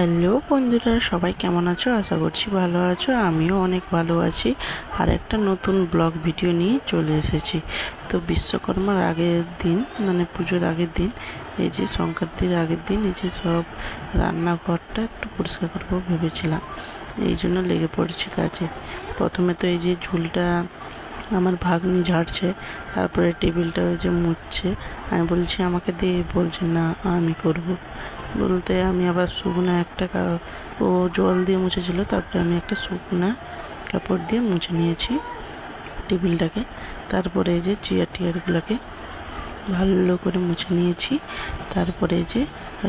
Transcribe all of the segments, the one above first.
Hello বন্ধুরা, সবাই কেমন আছো? আশা করছি ভালো আছো। আমিও অনেক ভালো আছি। আর একটা নতুন ব্লগ ভিডিও নিয়ে চলে এসেছি। তো বিশ্বকর্মার আগের দিন মানে পুজোর আগের দিন, এই যে সংক্রান্তির আগের দিন, এই যে সব রান্নাঘরটা একটু পরিষ্কার করব ভেবেছিলাম। এই জন্য লেগে পড়েছি কাজে। প্রথমে তো এই যে ঝুলটা আমার ভাগ্নি ঝাড়ছে, তারপরে টেবিলটা ওই যে মুছছে। আমি বলছি, আমাকে দিয়ে বলছে, না, আমি করব। বলতে আমি আবার শুকনো একটা ও জল দিয়ে মুছেছিল, তারপরে আমি একটা শুকনা কাপড় দিয়ে মুছে নিয়েছি টেবিলটাকে। তারপরে এই যে চেয়ার টিয়ারগুলোকে ভালো করে মুছে নিয়েছি। তারপরে যে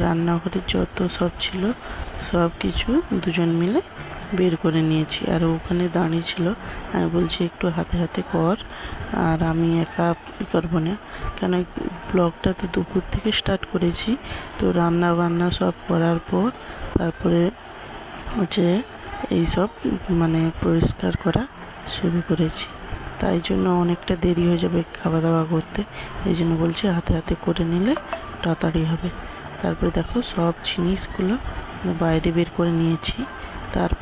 রান্নাঘরে যত সব ছিল সব কিছু দুজন মিলে বের করে নিয়েছি। আর ওখানে দাঁড়িয়ে ছিল। আমি বলছি, একটু হাতে হাতে কর। আর আমি একা করব না। কেন ব্লগটা তো দুপুর থেকে স্টার্ট করেছি। তো রান্না বান্না সব করার পর, তারপরে হচ্ছে এই সব মানে পরিষ্কার করা শুরু করেছি। তাই জন্য অনেকটা দেরি হয়ে যাবে খাওয়া দাওয়া করতে। এই জন্য বলছি, হাতে হাতে করে নিলে তাড়াতাড়ি হবে। তারপরে দেখো সব জিনিসগুলো বাইরে বের করে নিয়েছি।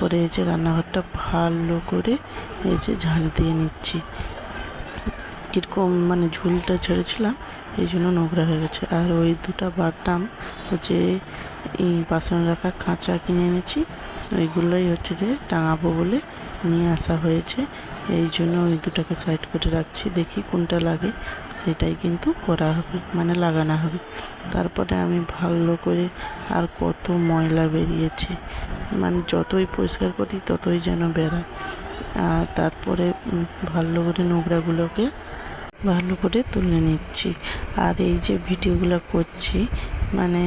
তারপরে এই যে রান্নাঘরটা ভালো করে এই যে ঝাল দিয়ে নিচ্ছি। কীরকম মানে ঝুলটা ছেড়েছিলাম, এই জন্য নোংরা হয়ে গেছে। আর ওই দুটো বাটাম হচ্ছে এই বাসন রাখা খাঁচা কিনে এনেছি, ওইগুলোই হচ্ছে যে টাঙাবো বলে নিয়ে আসা হয়েছে। এই জন্য ওই দুটাকে সাইড করে রাখছি, দেখি কোনটা লাগে, সেটাই কিন্তু করা হবে মানে লাগানো হবে। তারপরে আমি ভালো করে আর কত ময়লা বেরিয়েছে মানে যতই পরিষ্কার করি, ততই যেন বেড়ায় আর তারপরে ভালো করে নোংরাগুলোকে ভালো করে তুলে নিচ্ছি। আর এই যে ভিডিওগুলো করছি মানে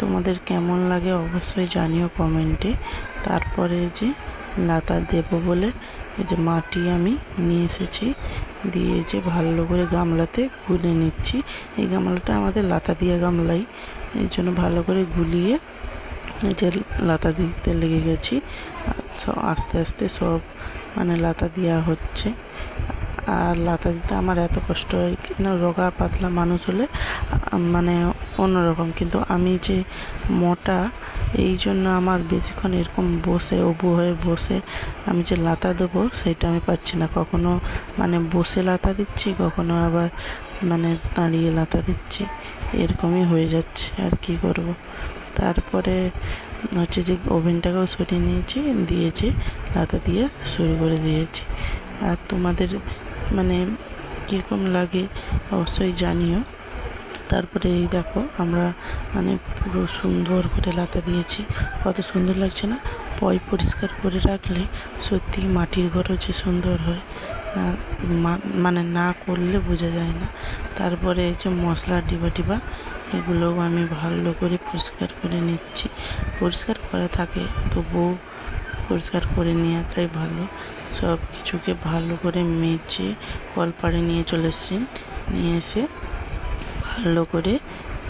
তোমাদের কেমন লাগে অবশ্যই জানিও কমেন্টে। তারপরে যে লাতা দেব বলে, এই যে মাটি আমি নিয়ে এসেছি, দিয়ে যে ভালো করে গামলাতে গুলে নিচ্ছি। এই গামলাটা আমাদের লাতা দিয়ে গামলাই, এই জন্য ভালো করে গুলিয়ে যে লাতা দিতে লেগে গেছি। আস্তে আস্তে সব মানে লাতা দেওয়া হচ্ছে। আর লাতা দিতে আমার এত কষ্ট হয় কেন? রোগা, পাতলা মানুষ হলে মানে অন্যরকম। কিন্তু আমি যে মোটা, এই জন্য আমার বেশিক্ষণ এরকম বসে উবু হয়ে বসে আমি যে লাতা দেবো, সেটা আমি পাচ্ছি না। কখনো মানে বসে লাতা দিচ্ছি, কখনো আবার মানে দাঁড়িয়ে লাতা দিচ্ছি। এরকমই হয়ে যাচ্ছে। আর কি করব? তারপরে হচ্ছে যে ওভেনটাকেও সরিয়ে নিয়েছি, দিয়েছি, লাতা দিয়ে শুরু করে দিয়েছি। আর তোমাদের মানে কীরকম লাগে অবশ্যই জানিও। তারপরে এই দেখো আমরা মানে পুরো সুন্দর করে লাতা দিয়েছি। কত সুন্দর লাগছে না? পয় পরিষ্কার করে রাখলে সত্যি মাটির ঘরও যে সুন্দর হয়। না মানে না করলে বোঝা যায় না। তারপরে এই যে মশলার ডিবা ডিবা এগুলোও আমি ভালো করে পরিষ্কার করে নিচ্ছি। পরিষ্কার করা থাকে, তবুও পরিষ্কার করে নেওয়াটাই ভালো। সব কিছুকে ভালো করে মেজে কলপাড়ে নিয়ে চলে এসেছি। নিয়ে এসে ভালো করে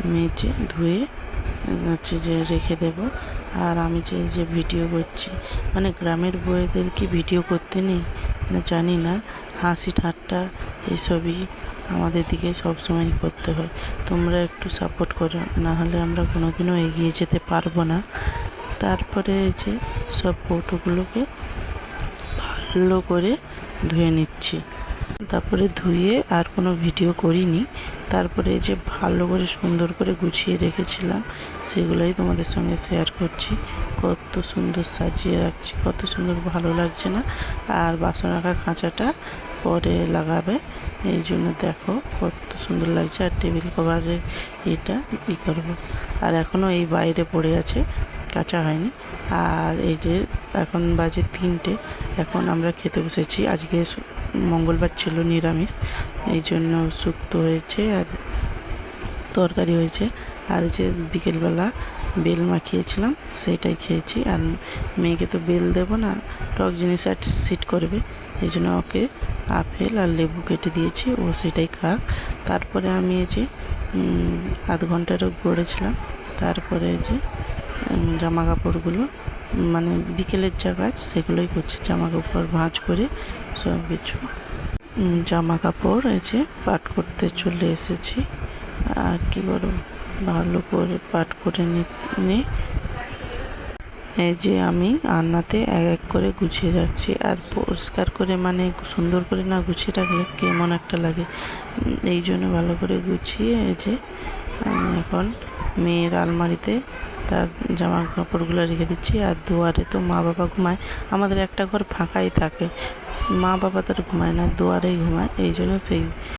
মেজে ধুয়ে, হচ্ছে যে রেখে দেব। আর আমি যে যে ভিডিও করছি মানে গ্রামের বউয়েদের কি ভিডিও করতে নেই? না জানি না। হাসি ঠাট্টা এইসবই আমাদের দিকে সবসময় করতে হয়। তোমরা একটু সাপোর্ট করো না হলে আমরা কোনোদিনও এগিয়ে যেতে পারব না। তারপরে যে সব কৌটোগুলোকে ভালো করে ধুয়ে নিচ্ছি। তারপরে ধুয়ে আর কোনো ভিডিও করিনি। তারপরে যে ভালো করে সুন্দর করে গুছিয়ে রেখেছিলাম, সেগুলোই তোমাদের সঙ্গে শেয়ার করছি। কত সুন্দর সাজিয়ে রাখছি, কত সুন্দর ভালো লাগছে না? আর বাসন রাখা খাঁচাটা পরে লাগাবে। এই জন্য দেখো কত সুন্দর লাগছে। আর টেবিল কভারের এটা ই করব। আর এখনও এই বাইরে পড়ে আছে, কাঁচা হয়নি। আর এই যে এখন বাজে তিনটে, এখন আমরা খেতে বসেছি। আজকে মঙ্গলবার ছিল নিরামিষ, এই জন্য শুক্তো হয়েছে আর তরকারি হয়েছে। আর যে বিকেলবেলা বেল মাখিয়েছিলাম, সেটাই খেয়েছি। আর মেয়েকে তো বেল দেবো না, টক জিনিস সিট করবে। এই জন্য ওকে আপেল আর লেবু কেটে দিয়েছি, ও সেটাই খাক। তারপরে আমি এই যে আধ ঘন্টারও গড়েছিলাম। তারপরে যে জামা কাপড়গুলো মানে বিকেলের যা কাজ, সেগুলোই করছি। জামা কাপড় ভাঁজ করে সব কিছু। জামা কাপড় এই যে পাট করতে চলে এসেছি। আর কি করব ভালো করে পাট করে নি- নিয়ে এই যে আমি আন্নাতে এক এক করে গুছিয়ে রাখছি। আর পরিষ্কার করে মানে সুন্দর করে না গুছিয়ে রাখলে কেমন একটা লাগে। এই জন্য ভালো করে গুছিয়ে এই যে আমি এখন মেয়ের আলমারিতে তার জামা কাপড়গুলো রেখে দিচ্ছি আর দুয়ারে তো মা বাবা ঘুমায়। আমাদের একটা ঘর ফাঁকাই থাকে। মা বাবা তো আর ঘুমায় না, দুয়ারেই ঘুমায়। এই জন্য সেই